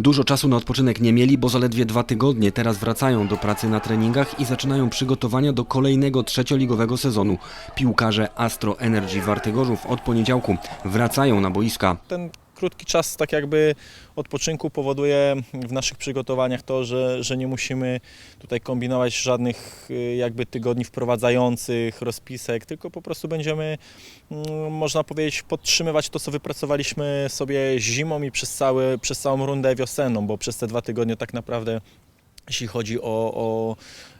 Dużo czasu na odpoczynek nie mieli, bo zaledwie dwa tygodnie teraz wracają do pracy na treningach i zaczynają przygotowania do kolejnego trzecioligowego sezonu. Piłkarze Astro Energy Wartygorzów od poniedziałku wracają na boiska. ten krótki czas tak jakby odpoczynku powoduje w naszych przygotowaniach to, że, że nie musimy tutaj kombinować żadnych y, jakby tygodni wprowadzających, rozpisek, tylko po prostu będziemy, mm, można powiedzieć, podtrzymywać to, co wypracowaliśmy sobie zimą i przez, cały, przez całą rundę wiosenną, bo przez te dwa tygodnie tak naprawdę jeśli chodzi o, o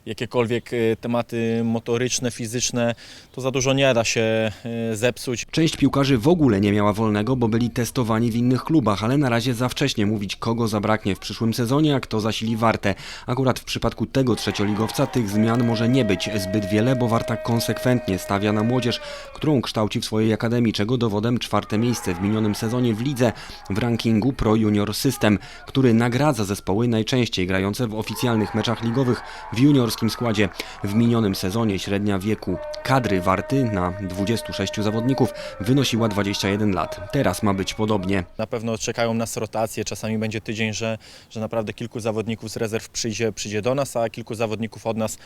jakiekolwiek y, tematy motoryczne, fizyczne, to za dużo nie da się y, zepsuć. Część piłkarzy w ogóle nie miała wolnego, bo byli testowani w innych klubach, ale na razie za wcześnie mówić, kogo zabraknie w przyszłym sezonie, a kto zasili Wartę. Akurat w przypadku tego trzecioligowca tych zmian może nie być zbyt wiele, bo Warta konsekwentnie stawia na młodzież, którą kształci w swojej akademii, czego dowodem czwarte miejsce w minionym sezonie w lidze w rankingu Pro Junior System, który nagradza zespoły najczęściej grające w oficjalnych meczach ligowych w juniorskim składzie. W minionym sezonie średnia wieku kadry Warty na 26 zawodników wynosiła 21 lat. Teraz ma być podobnie. Na pewno czekają nas rotacje, czasami będzie tydzień, że, że naprawdę kilku zawodników z rezerw przyjdzie, przyjdzie do nas, a kilku zawodników od nas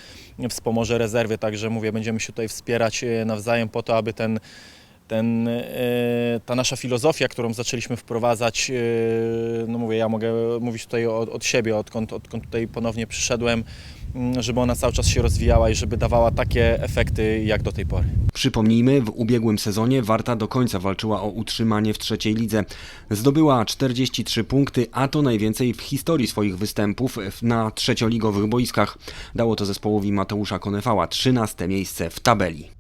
wspomoże rezerwy, także mówię, będziemy się tutaj wspierać e, nawzajem po to, aby ten, ten, e, ta nasza filozofia, którą zaczęliśmy wprowadzać, e, no mówię, ja mogę mówić tutaj od, od siebie, odkąd, odkąd tutaj ponownie przyszedłem, m, żeby ona cały czas się rozwijała i żeby dawała takie efekty jak do tej pory. Przypomnijmy, w ubiegłym sezonie Warta do końca walczyła o utrzymanie w trzeciej lidze. Zdobyła 43 punkty, a to najwięcej w historii swoich występów na trzecioligowych boiskach. Dało to zespołowi Mateusza Konefała 13 miejsce w tabeli.